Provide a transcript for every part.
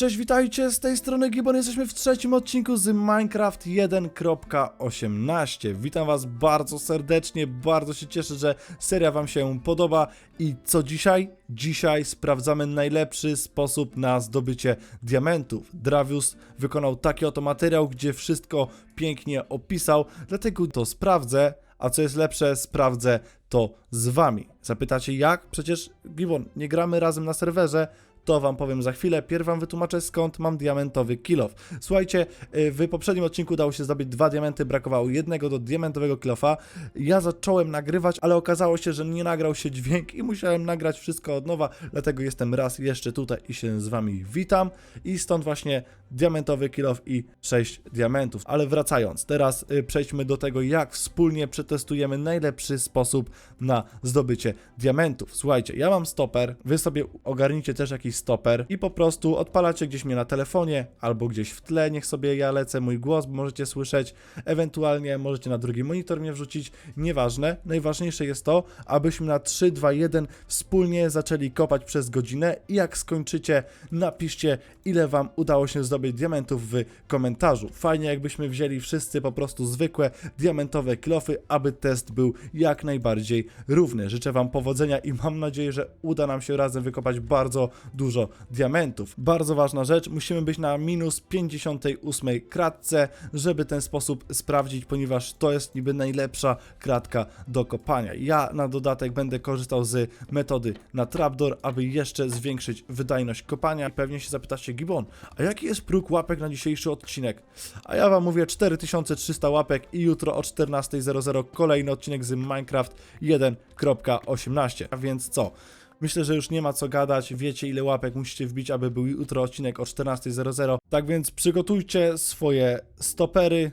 Cześć, witajcie, z tej strony Gibon, jesteśmy w trzecim odcinku z Minecraft 1.18 Witam was bardzo serdecznie, bardzo się cieszę, że seria wam się podoba I co dzisiaj? Dzisiaj sprawdzamy najlepszy sposób na zdobycie diamentów Dravius wykonał taki oto materiał, gdzie wszystko pięknie opisał, dlatego to sprawdzę a co jest lepsze, sprawdzę to z wami. Zapytacie jak? Przecież Gibbon, nie gramy razem na serwerze. To wam powiem za chwilę. Pierw wam wytłumaczę skąd mam diamentowy kilof. Słuchajcie, y, w poprzednim odcinku udało się zdobyć dwa diamenty, brakowało jednego do diamentowego kilofa. Ja zacząłem nagrywać, ale okazało się, że nie nagrał się dźwięk i musiałem nagrać wszystko od nowa, dlatego jestem raz jeszcze tutaj i się z wami witam. I stąd właśnie diamentowy kilof i 6 diamentów. Ale wracając, teraz y, przejdźmy do tego, jak wspólnie przetestujemy najlepszy sposób na zdobycie diamentów. Słuchajcie, ja mam stoper, wy sobie ogarnijcie też jakiś stoper i po prostu odpalacie gdzieś mnie na telefonie albo gdzieś w tle, niech sobie ja lecę, mój głos możecie słyszeć, ewentualnie możecie na drugi monitor mnie wrzucić, nieważne. Najważniejsze jest to, abyśmy na 3, 2, 1 wspólnie zaczęli kopać przez godzinę i jak skończycie, napiszcie ile wam udało się zdobyć diamentów w komentarzu. Fajnie jakbyśmy wzięli wszyscy po prostu zwykłe diamentowe kilofy, aby test był jak najbardziej równy. Życzę wam powodzenia i mam nadzieję, że uda nam się razem wykopać bardzo dużo diamentów. Bardzo ważna rzecz, musimy być na minus 58 kratce, żeby ten sposób sprawdzić, ponieważ to jest niby najlepsza kratka do kopania. Ja na dodatek będę korzystał z metody na trapdoor, aby jeszcze zwiększyć wydajność kopania. Pewnie się zapytacie, Gibon, a jaki jest próg łapek na dzisiejszy odcinek? A ja wam mówię 4300 łapek i jutro o 14.00 kolejny odcinek z Minecraft 1.18. A więc co? Myślę, że już nie ma co gadać, wiecie ile łapek musicie wbić, aby był jutro odcinek o 14.00. Tak więc przygotujcie swoje stopery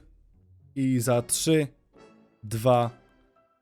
i za 3, 2,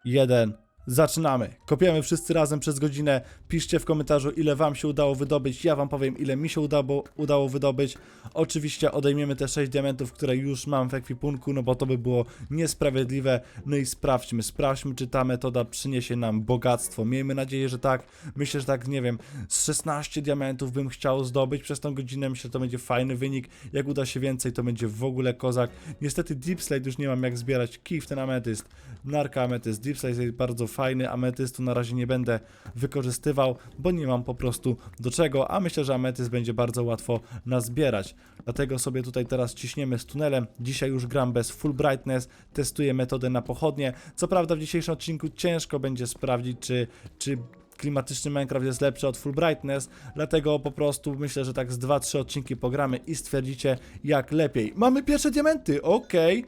1. Zaczynamy. Kopiemy wszyscy razem przez godzinę. Piszcie w komentarzu, ile Wam się udało wydobyć. Ja Wam powiem, ile mi się udało, udało wydobyć. Oczywiście odejmiemy te 6 diamentów, które już mam w ekwipunku, no bo to by było niesprawiedliwe. No i sprawdźmy, sprawdźmy, czy ta metoda przyniesie nam bogactwo. Miejmy nadzieję, że tak. Myślę, że tak, nie wiem, z 16 diamentów bym chciał zdobyć przez tą godzinę. Myślę, że to będzie fajny wynik. Jak uda się więcej, to będzie w ogóle kozak. Niestety Deep Slate już nie mam jak zbierać. Kij w ten ametyst. Narka ametyst. Deep Slate jest bardzo fajny. Ametystu na razie nie będę wykorzystywał, bo nie mam po prostu do czego, a myślę, że ametyst będzie bardzo łatwo nazbierać. Dlatego sobie tutaj teraz ciśniemy z tunelem. Dzisiaj już gram bez full brightness, testuję metodę na pochodnie. Co prawda w dzisiejszym odcinku ciężko będzie sprawdzić, czy, czy klimatyczny Minecraft jest lepszy od full brightness, dlatego po prostu myślę, że tak z 2-3 odcinki pogramy i stwierdzicie jak lepiej. Mamy pierwsze diamenty, okej.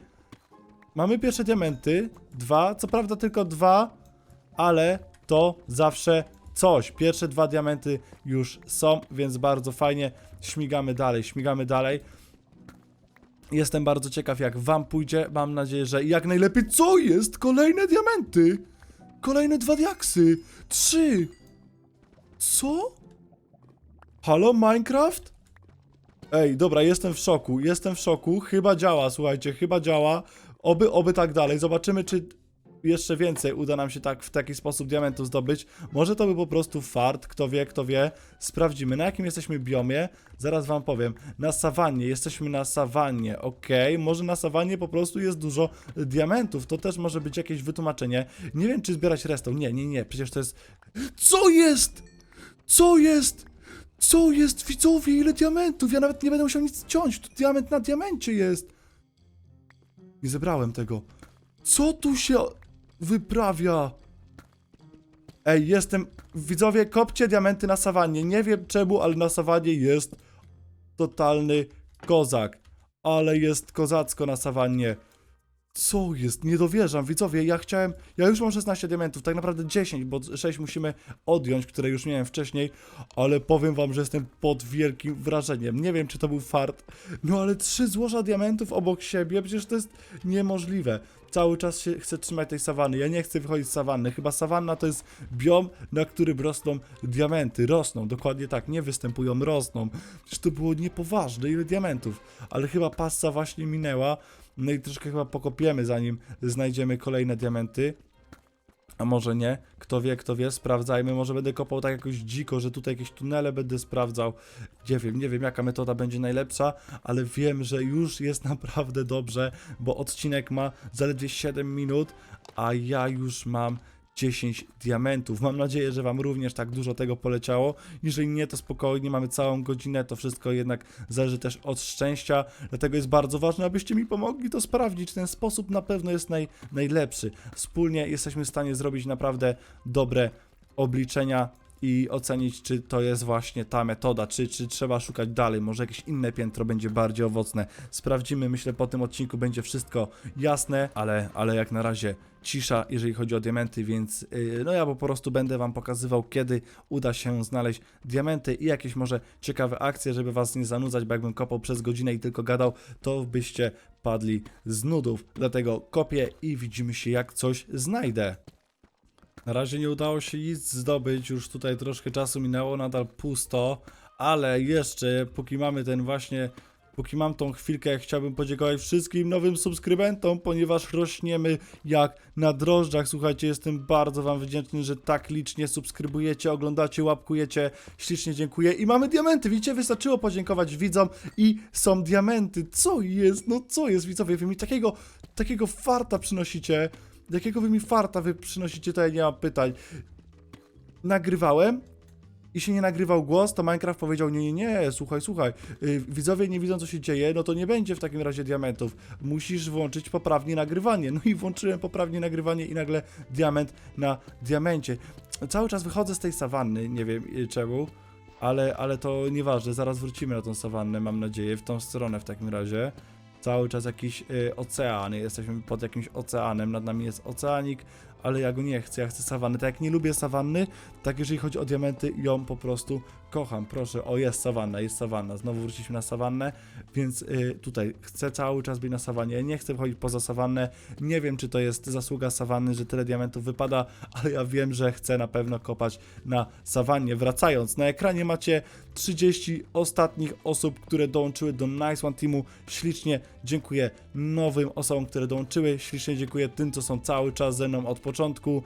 Mamy pierwsze diamenty, dwa, co prawda tylko dwa, ale to zawsze coś. Pierwsze dwa diamenty już są, więc bardzo fajnie. Śmigamy dalej, śmigamy dalej. Jestem bardzo ciekaw, jak wam pójdzie. Mam nadzieję, że jak najlepiej. Co jest? Kolejne diamenty! Kolejne dwa diaksy! Trzy! Co? Halo, Minecraft? Ej, dobra, jestem w szoku, jestem w szoku. Chyba działa, słuchajcie, chyba działa. Oby, oby tak dalej. Zobaczymy, czy jeszcze więcej uda nam się tak w taki sposób diamentów zdobyć. Może to był po prostu fart, kto wie, kto wie. Sprawdzimy, na jakim jesteśmy biomie. Zaraz wam powiem. Na sawannie, jesteśmy na sawannie, ok. Może na sawannie po prostu jest dużo diamentów. To też może być jakieś wytłumaczenie. Nie wiem, czy zbierać restą. Nie, nie, nie, przecież to jest... Co jest? Co jest? Co jest, widzowie, ile diamentów? Ja nawet nie będę musiał nic ciąć. Tu diament na diamencie jest. Nie zebrałem tego. Co tu się wyprawia? Ej, jestem... Widzowie, kopcie diamenty na sawannie. Nie wiem czemu, ale na sawannie jest totalny kozak. Ale jest kozacko na sawannie. Co jest? Nie dowierzam, widzowie, ja chciałem... Ja już mam 16 diamentów, tak naprawdę 10, bo 6 musimy odjąć, które już miałem wcześniej, ale powiem wam, że jestem pod wielkim wrażeniem. Nie wiem, czy to był fart, no ale trzy złoża diamentów obok siebie, przecież to jest niemożliwe. Cały czas się chcę trzymać tej sawanny, ja nie chcę wychodzić z sawanny, chyba sawanna to jest biom, na którym rosną diamenty, rosną, dokładnie tak, nie występują, rosną. Przecież to było niepoważne, ile diamentów, ale chyba passa właśnie minęła, no i troszkę chyba pokopiemy, zanim znajdziemy kolejne diamenty. A może nie? Kto wie, kto wie, sprawdzajmy. Może będę kopał tak jakoś dziko, że tutaj jakieś tunele będę sprawdzał. Nie wiem, nie wiem jaka metoda będzie najlepsza, ale wiem, że już jest naprawdę dobrze, bo odcinek ma zaledwie 7 minut, a ja już mam 10 diamentów. Mam nadzieję, że Wam również tak dużo tego poleciało. Jeżeli nie, to spokojnie, mamy całą godzinę. To wszystko jednak zależy też od szczęścia. Dlatego jest bardzo ważne, abyście mi pomogli to sprawdzić. Ten sposób na pewno jest naj, najlepszy. Wspólnie jesteśmy w stanie zrobić naprawdę dobre obliczenia i ocenić, czy to jest właśnie ta metoda, czy, czy trzeba szukać dalej, może jakieś inne piętro będzie bardziej owocne. Sprawdzimy, myślę, po tym odcinku będzie wszystko jasne, ale, ale jak na razie cisza, jeżeli chodzi o diamenty, więc yy, no ja po prostu będę Wam pokazywał, kiedy uda się znaleźć diamenty i jakieś może ciekawe akcje, żeby Was nie zanudzać, bo jakbym kopał przez godzinę i tylko gadał, to byście padli z nudów. Dlatego kopię i widzimy się, jak coś znajdę. Na razie nie udało się nic zdobyć, już tutaj troszkę czasu minęło, nadal pusto, ale jeszcze, póki mamy ten właśnie, póki mam tą chwilkę, chciałbym podziękować wszystkim nowym subskrybentom, ponieważ rośniemy jak na drożdżach. Słuchajcie, jestem bardzo Wam wdzięczny, że tak licznie subskrybujecie, oglądacie, łapkujecie. Ślicznie dziękuję. I mamy diamenty, widzicie, wystarczyło podziękować widzom i są diamenty. Co jest? No co jest, widzowie? Wy mi takiego, takiego farta przynosicie. Jakiego wy mi farta wy przynosicie, to ja nie mam pytań. Nagrywałem i się nie nagrywał głos, to Minecraft powiedział, nie, nie, nie, słuchaj, słuchaj, yy, widzowie nie widzą, co się dzieje, no to nie będzie w takim razie diamentów. Musisz włączyć poprawnie nagrywanie. No i włączyłem poprawnie nagrywanie i nagle diament na diamencie. Cały czas wychodzę z tej sawanny, nie wiem yy, czemu, ale, ale to nieważne, zaraz wrócimy na tą sawannę, mam nadzieję, w tą stronę w takim razie. Cały czas jakiś y, ocean, jesteśmy pod jakimś oceanem, nad nami jest oceanik, ale ja go nie chcę, ja chcę sawanny. Tak jak nie lubię sawanny, tak jeżeli chodzi o diamenty, ją po prostu kocham. Proszę, o jest sawanna, jest sawanna. Znowu wróciliśmy na sawannę, więc y, tutaj chcę cały czas być na sawannie. Nie chcę wychodzić poza sawannę. Nie wiem, czy to jest zasługa sawanny, że tyle diamentów wypada, ale ja wiem, że chcę na pewno kopać na sawannie. Wracając, na ekranie macie 30 ostatnich osób, które dołączyły do Nice One Teamu. Ślicznie dziękuję nowym osobom, które dołączyły. Ślicznie dziękuję tym, co są cały czas ze mną od początku.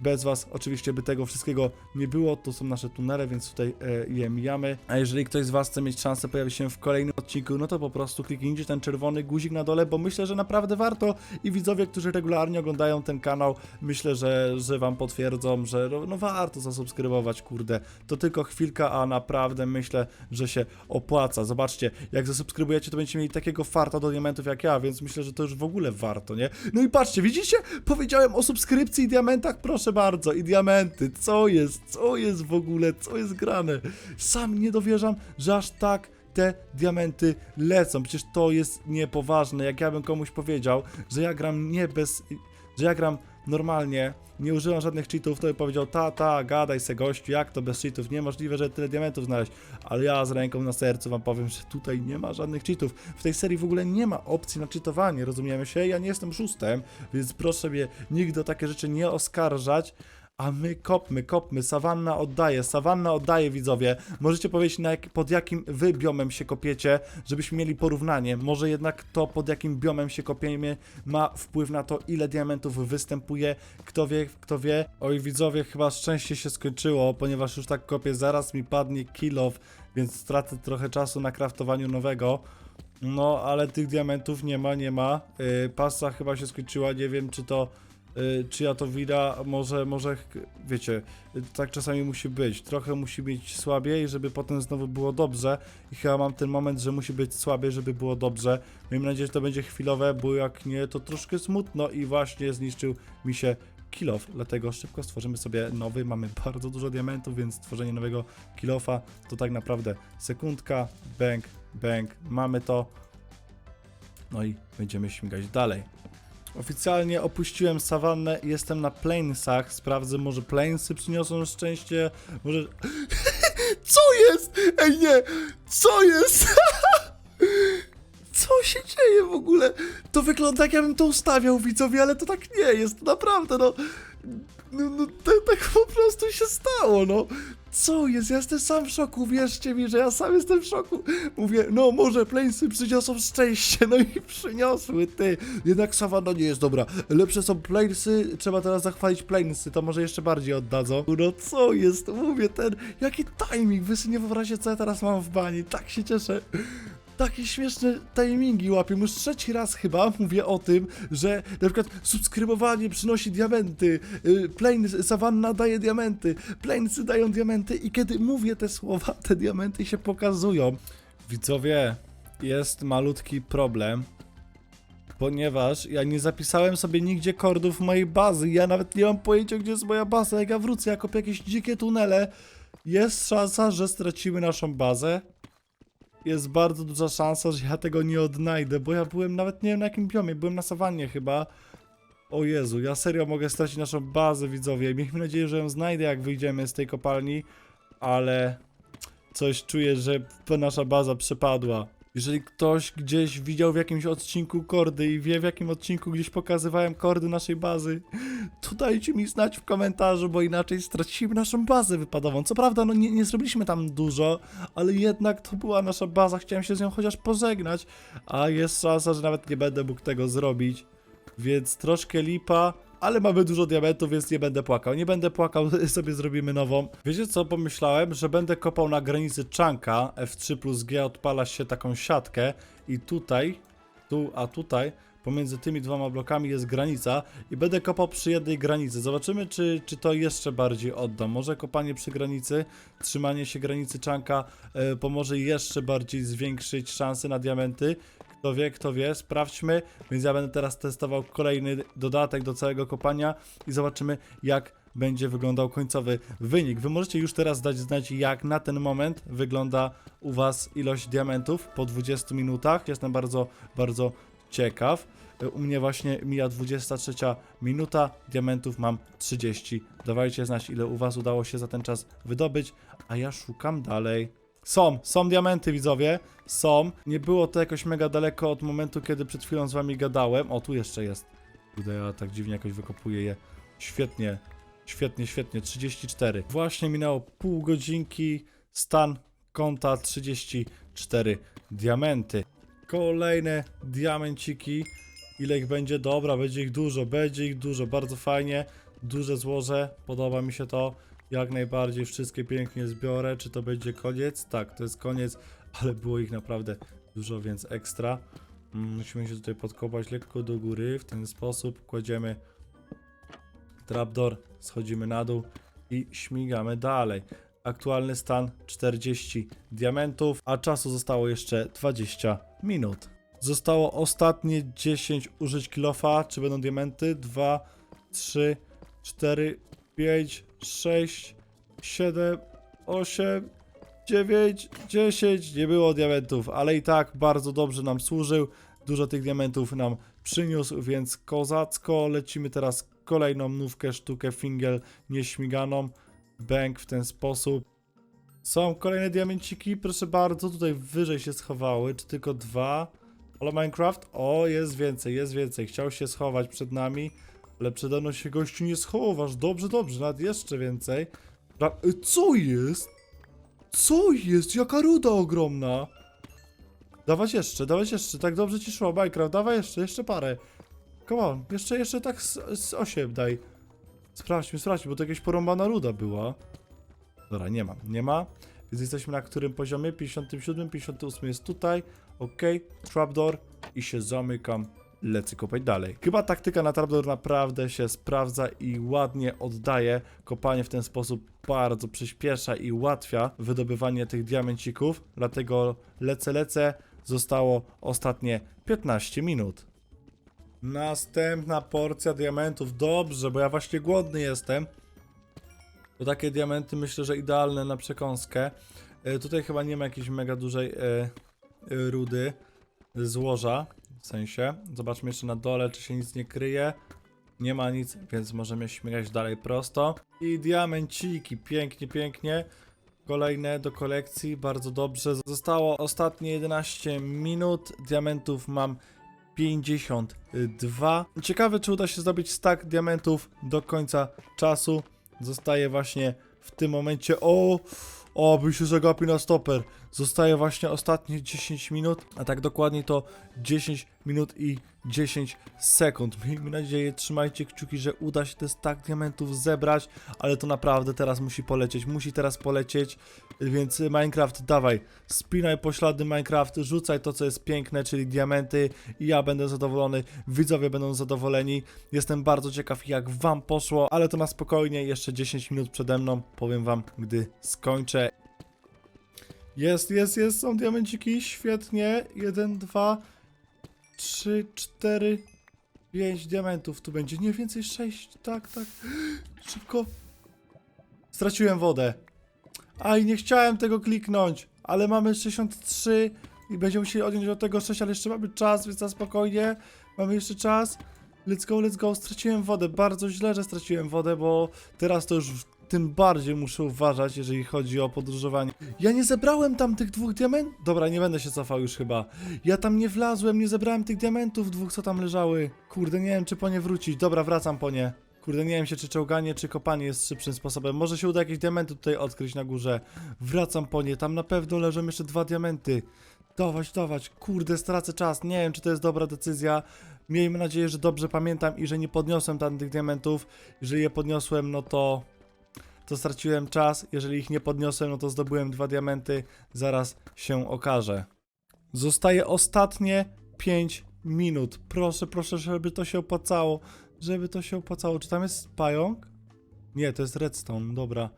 Bez Was oczywiście by tego wszystkiego nie było. To są nasze tunele, więc tutaj e, je mijamy. A jeżeli ktoś z Was chce mieć szansę pojawić się w kolejnym odcinku, no to po prostu kliknijcie ten czerwony guzik na dole, bo myślę, że naprawdę warto. I widzowie, którzy regularnie oglądają ten kanał, myślę, że, że Wam potwierdzą, że no, no warto zasubskrybować, kurde. To tylko chwilka, a naprawdę myślę, że się opłaca. Zobaczcie, jak zasubskrybujecie, to będziecie mieli takiego farta do diamentów jak ja, więc myślę, że to już w ogóle warto, nie? No i patrzcie, widzicie? Powiedziałem o subskrypcji i diamentach, proszę bardzo, i diamenty. Co jest? Co jest w ogóle? Co jest grane? Sam nie dowierzam, że aż tak te diamenty lecą. Przecież to jest niepoważne. Jak ja bym komuś powiedział, że ja gram nie bez. że ja gram normalnie, nie używam żadnych cheatów, to by powiedział, ta, ta, gadaj se gościu, jak to bez cheatów, niemożliwe, że tyle diamentów znaleźć, ale ja z ręką na sercu wam powiem, że tutaj nie ma żadnych cheatów, w tej serii w ogóle nie ma opcji na cheatowanie, rozumiemy się, ja nie jestem szóstem, więc proszę mnie nigdy o takie rzeczy nie oskarżać, a my kopmy, kopmy, sawanna oddaje, sawanna oddaje widzowie. Możecie powiedzieć na jak, pod jakim wy biomem się kopiecie, żebyśmy mieli porównanie. Może jednak to pod jakim biomem się kopiemy ma wpływ na to ile diamentów występuje. Kto wie, kto wie. Oj widzowie, chyba szczęście się skończyło, ponieważ już tak kopię, zaraz mi padnie kill off, więc stracę trochę czasu na kraftowaniu nowego. No, ale tych diamentów nie ma, nie ma. Yy, pasa chyba się skończyła, nie wiem czy to y, czy ja to wira, może, może, wiecie, tak czasami musi być. Trochę musi być słabiej, żeby potem znowu było dobrze. I chyba mam ten moment, że musi być słabiej, żeby było dobrze. Miejmy nadzieję, że to będzie chwilowe, bo jak nie, to troszkę smutno i właśnie zniszczył mi się kilof. Dlatego szybko stworzymy sobie nowy. Mamy bardzo dużo diamentów, więc stworzenie nowego kilofa to tak naprawdę sekundka, bęk, bęk, mamy to. No i będziemy śmigać dalej. Oficjalnie opuściłem sawannę i jestem na Plainsach. Sprawdzę, może Plainsy przyniosą szczęście, może... Co jest? Ej, nie! Co jest? Co się dzieje w ogóle, to wygląda jak ja to ustawiał widzowie, ale to tak nie jest, naprawdę, no. No, no tak, po prostu się stało, no. Co jest? Ja jestem sam w szoku, wierzcie mi, że ja sam jestem w szoku. Mówię, no może planesy przyniosą szczęście, no i przyniosły, ty. Jednak sawanna nie jest dobra. Lepsze są planesy, trzeba teraz zachwalić planesy, to może jeszcze bardziej oddadzą. No co jest? Mówię, ten, jaki timing, wy sobie nie wyobraźcie, co ja teraz mam w bani, tak się cieszę. Takie śmieszne timingi łapię. Już trzeci raz chyba mówię o tym, że na przykład subskrybowanie przynosi diamenty, y, Plains, Savanna daje diamenty, Plainsy dają diamenty i kiedy mówię te słowa, te diamenty się pokazują. Widzowie, jest malutki problem, ponieważ ja nie zapisałem sobie nigdzie kordów mojej bazy. Ja nawet nie mam pojęcia, gdzie jest moja baza. Jak ja wrócę, jak jakieś dzikie tunele, jest szansa, że stracimy naszą bazę jest bardzo duża szansa, że ja tego nie odnajdę, bo ja byłem nawet nie wiem na jakim biomie, byłem na sawannie chyba. O Jezu, ja serio mogę stracić naszą bazę, widzowie. Miejmy nadzieję, że ją znajdę, jak wyjdziemy z tej kopalni, ale coś czuję, że nasza baza przepadła. Jeżeli ktoś gdzieś widział w jakimś odcinku kordy i wie w jakim odcinku gdzieś pokazywałem kordy naszej bazy, to dajcie mi znać w komentarzu, bo inaczej stracimy naszą bazę wypadową. Co prawda, no nie, nie zrobiliśmy tam dużo, ale jednak to była nasza baza, chciałem się z nią chociaż pożegnać, a jest szansa, że nawet nie będę mógł tego zrobić, więc troszkę lipa, ale mamy dużo diamentów, więc nie będę płakał. Nie będę płakał, sobie zrobimy nową. Wiecie co, pomyślałem, że będę kopał na granicy Chunka, F3 plus G odpala się taką siatkę i tutaj, tu, a tutaj pomiędzy tymi dwoma blokami jest granica i będę kopał przy jednej granicy. Zobaczymy, czy, czy to jeszcze bardziej oddam. Może kopanie przy granicy, trzymanie się granicy czanka e, pomoże jeszcze bardziej zwiększyć szanse na diamenty. Kto wie, kto wie, sprawdźmy. Więc ja będę teraz testował kolejny dodatek do całego kopania i zobaczymy, jak będzie wyglądał końcowy wynik. Wy możecie już teraz dać znać, jak na ten moment wygląda u Was ilość diamentów po 20 minutach. Jestem bardzo, bardzo ciekaw. U mnie właśnie mija 23 minuta, diamentów mam 30. Dawajcie znać, ile u Was udało się za ten czas wydobyć, a ja szukam dalej. Są, są diamenty, widzowie. Są. Nie było to jakoś mega daleko od momentu, kiedy przed chwilą z Wami gadałem. O, tu jeszcze jest. Kurde, ja tak dziwnie jakoś wykopuję je. Świetnie, świetnie, świetnie. 34. Właśnie minęło pół godzinki. Stan konta 34 diamenty. Kolejne diamenciki. Ile ich będzie? Dobra, będzie ich dużo, będzie ich dużo, bardzo fajnie. Duże złoże, podoba mi się to. Jak najbardziej wszystkie pięknie zbiorę. Czy to będzie koniec? Tak, to jest koniec, ale było ich naprawdę dużo, więc ekstra. Mm, Musimy się tutaj podkopać lekko do góry. W ten sposób kładziemy trapdoor, schodzimy na dół i śmigamy dalej. Aktualny stan 40 diamentów, a czasu zostało jeszcze 20 minut. Zostało ostatnie 10 użyć kilofa. Czy będą diamenty? 2, 3, 4, 5, 6, 7, 8, 9, 10. Nie było diamentów, ale i tak bardzo dobrze nam służył. Dużo tych diamentów nam przyniósł, więc kozacko. Lecimy teraz kolejną nówkę, sztukę fingel nieśmiganą. Bank w ten sposób. Są kolejne diamenciki, proszę bardzo, tutaj wyżej się schowały, czy tylko dwa? Ale Minecraft? O, jest więcej, jest więcej. Chciał się schować przed nami, ale przede mną się gościu nie schowasz. Dobrze, dobrze, nawet jeszcze więcej. Ra y, Co jest? Co jest? Jaka ruda ogromna! Dawać jeszcze, dawać jeszcze, tak dobrze ci szło, Minecraft, dawaj jeszcze, jeszcze parę. Come on, jeszcze, jeszcze tak z, z 8 daj. Sprawdźmy, sprawdźmy, bo to jakaś porąbana ruda była. Dobra, nie ma, nie ma. Więc jesteśmy na którym poziomie? 57, 58 jest tutaj. Ok, trapdoor i się zamykam. Lecę kopać dalej. Chyba taktyka na trapdoor naprawdę się sprawdza i ładnie oddaje. Kopanie w ten sposób bardzo przyspiesza i ułatwia wydobywanie tych diamencików. Dlatego lecę, lecę. Zostało ostatnie 15 minut. Następna porcja diamentów. Dobrze, bo ja właśnie głodny jestem. To takie diamenty myślę, że idealne na przekąskę. E, tutaj chyba nie ma jakiejś mega dużej e, e, rudy złoża. W sensie. Zobaczmy jeszcze na dole, czy się nic nie kryje. Nie ma nic, więc możemy śmigać dalej prosto. I diamenciki, pięknie, pięknie. Kolejne do kolekcji, bardzo dobrze. Zostało ostatnie 11 minut. Diamentów mam 52. Ciekawe, czy uda się zdobyć stack diamentów do końca czasu. Zostaje właśnie w tym momencie. O! O, by się zagapił na stoper. Zostaje właśnie ostatnie 10 minut, a tak dokładnie to 10 minut i 10 sekund. Miejmy nadzieję, trzymajcie kciuki, że uda się ten stack diamentów zebrać, ale to naprawdę teraz musi polecieć. Musi teraz polecieć, więc Minecraft, dawaj, spinaj poślady Minecraft, rzucaj to, co jest piękne, czyli diamenty i ja będę zadowolony, widzowie będą zadowoleni. Jestem bardzo ciekaw, jak wam poszło, ale to na spokojnie, jeszcze 10 minut przede mną, powiem wam, gdy skończę. Jest, jest, jest, są diamenciki, świetnie. Jeden, dwa, trzy, cztery, pięć diamentów tu będzie. Nie więcej, sześć, tak, tak. Szybko. Straciłem wodę. Aj, nie chciałem tego kliknąć, ale mamy 63 i będziemy musieli odjąć od tego 6, ale jeszcze mamy czas, więc na spokojnie. Mamy jeszcze czas. Let's go, let's go. Straciłem wodę. Bardzo źle, że straciłem wodę, bo teraz to już tym bardziej muszę uważać, jeżeli chodzi o podróżowanie. Ja nie zebrałem tam tych dwóch diamentów. Dobra, nie będę się cofał już chyba. Ja tam nie wlazłem, nie zebrałem tych diamentów dwóch, co tam leżały. Kurde, nie wiem, czy po nie wrócić. Dobra, wracam po nie. Kurde, nie wiem się, czy czołganie, czy kopanie jest szybszym sposobem. Może się uda jakieś diamenty tutaj odkryć na górze. Wracam po nie, tam na pewno leżą jeszcze dwa diamenty. Dawać, dawać. Kurde, stracę czas. Nie wiem, czy to jest dobra decyzja. Miejmy nadzieję, że dobrze pamiętam i że nie podniosłem tam tych diamentów. Jeżeli je podniosłem, no to to straciłem czas. Jeżeli ich nie podniosłem, no to zdobyłem dwa diamenty. Zaraz się okaże. Zostaje ostatnie 5 minut. Proszę, proszę, żeby to się opłacało. Żeby to się opłacało. Czy tam jest pająk? Nie, to jest redstone, dobra.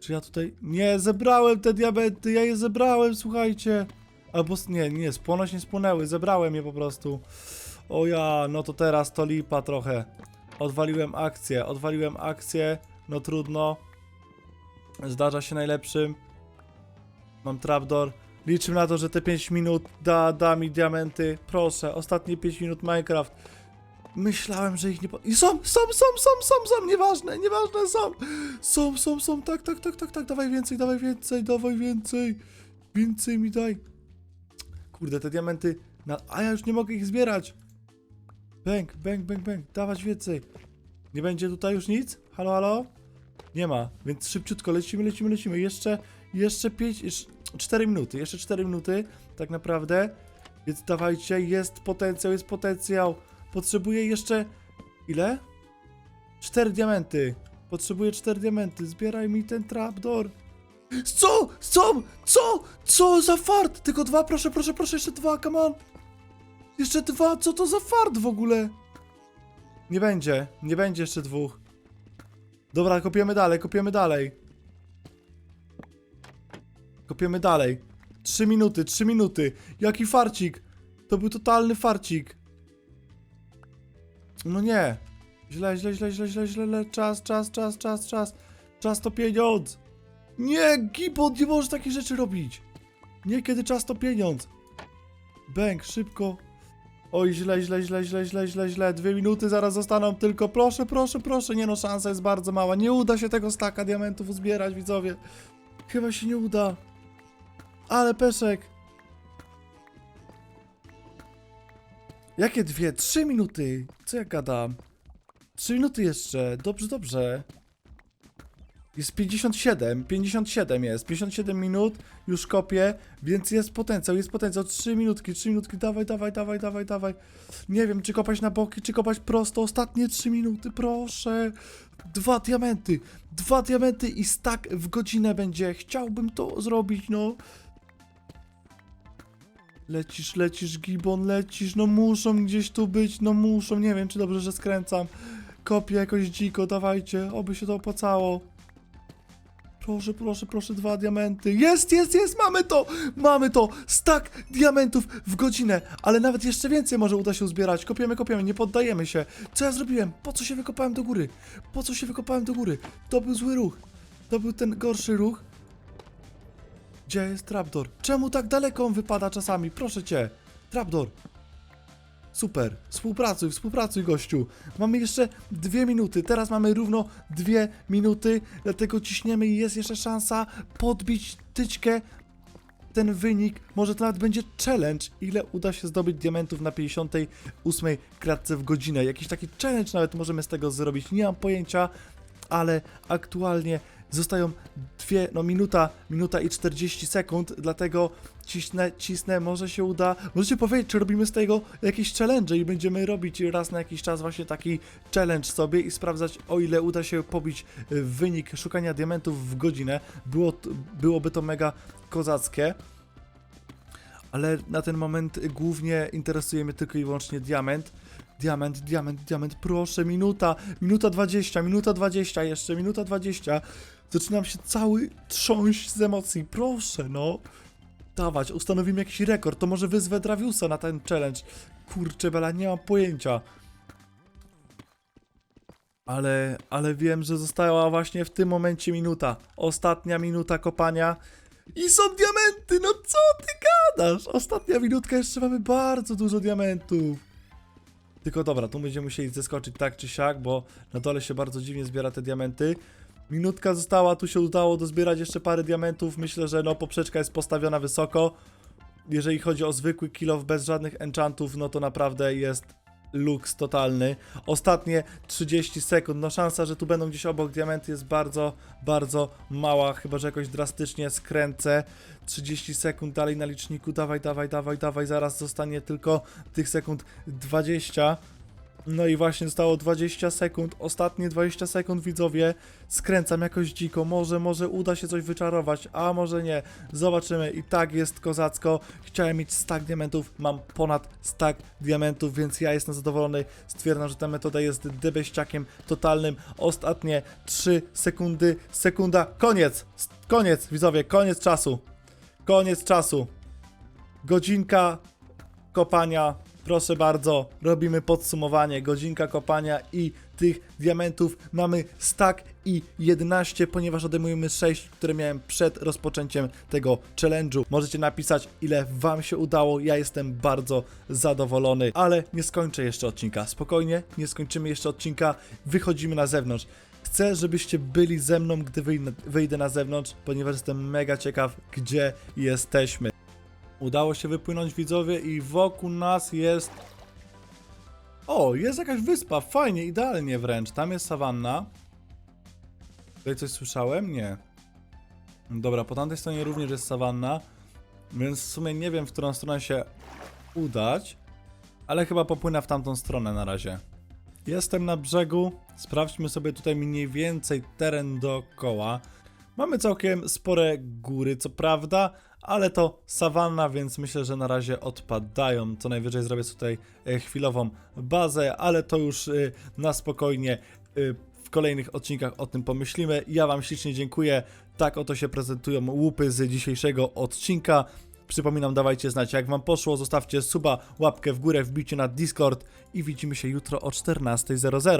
Czy ja tutaj... Nie, zebrałem te diamenty, ja je zebrałem, słuchajcie. Albo, nie, nie, spłonąć nie spłonęły, zebrałem je po prostu. O ja, no to teraz to lipa trochę. Odwaliłem akcję, odwaliłem akcję, no trudno. Zdarza się najlepszym. Mam trapdoor. Liczę na to, że te 5 minut da, da mi diamenty. Proszę, ostatnie 5 minut Minecraft. Myślałem, że ich nie po... I są, są, są, są, są, są, nieważne, nieważne, są. Są, są, są, tak, tak, tak, tak, tak, dawaj więcej, dawaj więcej, dawaj więcej. Więcej mi daj. Kurde, te diamenty... Na... A ja już nie mogę ich zbierać. Bęk, bęk, bęk, bęk, dawać więcej. Nie będzie tutaj już nic? Halo, halo? Nie ma, więc szybciutko lecimy, lecimy, lecimy. Jeszcze, jeszcze 5, jeszcze 4 minuty, jeszcze 4 minuty, tak naprawdę. Więc dawajcie, jest potencjał, jest potencjał. Potrzebuję jeszcze. Ile? 4 diamenty. Potrzebuję 4 diamenty. Zbieraj mi ten trapdoor. Co? Co? Co? Co za fart? Tylko dwa, proszę, proszę, proszę, jeszcze dwa, come on. Jeszcze dwa, co to za fart w ogóle? Nie będzie, nie będzie jeszcze dwóch. Dobra, kopiemy dalej, kopiemy dalej. Kopiemy dalej. Trzy minuty, trzy minuty. Jaki farcik? To był totalny farcik. No nie. Źle, źle, źle, źle, źle, źle, źle. Czas, czas, czas, czas, czas. Czas to pieniądz. Nie, Gibon, nie możesz takich rzeczy robić. Nie, kiedy czas to pieniądz. Bęk, szybko. Oj, źle, źle, źle, źle, źle, źle, źle. Dwie minuty zaraz zostaną tylko. Proszę, proszę, proszę. Nie no, szansa jest bardzo mała. Nie uda się tego staka diamentów uzbierać, widzowie. Chyba się nie uda. Ale peszek. Jakie dwie? Trzy minuty. Co ja gadam? Trzy minuty jeszcze. Dobrze, dobrze. Jest 57, 57 jest, 57 minut, już kopię, więc jest potencjał, jest potencjał, 3 minutki, 3 minutki, dawaj, dawaj, dawaj, dawaj, dawaj. Nie wiem, czy kopać na boki, czy kopać prosto, ostatnie 3 minuty, proszę. Dwa diamenty, dwa diamenty i stack w godzinę będzie, chciałbym to zrobić, no. Lecisz, lecisz, Gibon, lecisz, no muszą gdzieś tu być, no muszą, nie wiem, czy dobrze, że skręcam. Kopię jakoś dziko, dawajcie, oby się to opłacało. Proszę, proszę, proszę, dwa diamenty. Jest, jest, jest, mamy to! Mamy to! Stak diamentów w godzinę, ale nawet jeszcze więcej może uda się uzbierać. Kopiemy, kopiemy, nie poddajemy się. Co ja zrobiłem? Po co się wykopałem do góry? Po co się wykopałem do góry? To był zły ruch. To był ten gorszy ruch. Gdzie jest trapdoor? Czemu tak daleko on wypada czasami? Proszę cię. Trapdoor. Super, współpracuj, współpracuj gościu. Mamy jeszcze dwie minuty, teraz mamy równo dwie minuty, dlatego ciśniemy i jest jeszcze szansa podbić tyczkę ten wynik, może to nawet będzie challenge, ile uda się zdobyć diamentów na 58 kratce w godzinę. Jakiś taki challenge nawet możemy z tego zrobić, nie mam pojęcia, ale aktualnie zostają dwie, no minuta, minuta i 40 sekund, dlatego cisnę, cisnę, może się uda. Możecie powiedzieć, czy robimy z tego jakieś challenge i będziemy robić raz na jakiś czas właśnie taki challenge sobie i sprawdzać, o ile uda się pobić y, wynik szukania diamentów w godzinę. Było, byłoby to mega kozackie. Ale na ten moment głównie interesuje mnie tylko i wyłącznie diament. Diament, diament, diament, proszę, minuta, minuta 20, minuta 20, jeszcze minuta 20. Zaczynam się cały trząść z emocji, proszę, no. Dawać, ustanowimy jakiś rekord, to może wyzwę Draviusa na ten challenge. Kurczę, Bela, nie mam pojęcia. Ale, ale wiem, że została właśnie w tym momencie minuta. Ostatnia minuta kopania. I są diamenty, no co ty gadasz? Ostatnia minutka, jeszcze mamy bardzo dużo diamentów. Tylko dobra, tu będziemy musieli zeskoczyć tak czy siak, bo na dole się bardzo dziwnie zbiera te diamenty. Minutka została, tu się udało dozbierać jeszcze parę diamentów. Myślę, że no poprzeczka jest postawiona wysoko. Jeżeli chodzi o zwykły kill off bez żadnych enchantów, no to naprawdę jest luks totalny. Ostatnie 30 sekund, no szansa, że tu będą gdzieś obok diamenty jest bardzo, bardzo mała, chyba że jakoś drastycznie skręcę. 30 sekund dalej na liczniku, dawaj, dawaj, dawaj, dawaj, zaraz zostanie tylko tych sekund 20. No i właśnie zostało 20 sekund, ostatnie 20 sekund widzowie, skręcam jakoś dziko, może, może uda się coś wyczarować, a może nie, zobaczymy. I tak jest kozacko, chciałem mieć stack diamentów, mam ponad stack diamentów, więc ja jestem zadowolony, stwierdzam, że ta metoda jest debeściakiem totalnym, ostatnie 3 sekundy, sekunda, koniec, koniec widzowie, koniec czasu, koniec czasu, godzinka kopania. Proszę bardzo, robimy podsumowanie. Godzinka kopania i tych diamentów mamy stack i 11, ponieważ odejmujemy 6, które miałem przed rozpoczęciem tego challenge'u. Możecie napisać, ile Wam się udało. Ja jestem bardzo zadowolony, ale nie skończę jeszcze odcinka. Spokojnie, nie skończymy jeszcze odcinka. Wychodzimy na zewnątrz. Chcę, żebyście byli ze mną, gdy wyjdę, na zewnątrz, ponieważ jestem mega ciekaw, gdzie jesteśmy. Udało się wypłynąć widzowie i wokół nas jest... O, jest jakaś wyspa, fajnie, idealnie wręcz. Tam jest sawanna. Tutaj coś słyszałem? Nie. Dobra, po tamtej stronie również jest sawanna, więc w sumie nie wiem, w którą stronę się udać, ale chyba popłynę w tamtą stronę na razie. Jestem na brzegu, sprawdźmy sobie tutaj mniej więcej teren dookoła. Mamy całkiem spore góry, co prawda, ale to sawanna, więc myślę, że na razie odpadają. Co najwyżej zrobię tutaj e, chwilową bazę, ale to już e, na spokojnie e, w kolejnych odcinkach o tym pomyślimy. Ja Wam ślicznie dziękuję. Tak oto się prezentują łupy z dzisiejszego odcinka. Przypominam, dawajcie znać jak Wam poszło, zostawcie suba, łapkę w górę, wbijcie na Discord i widzimy się jutro o 14.00.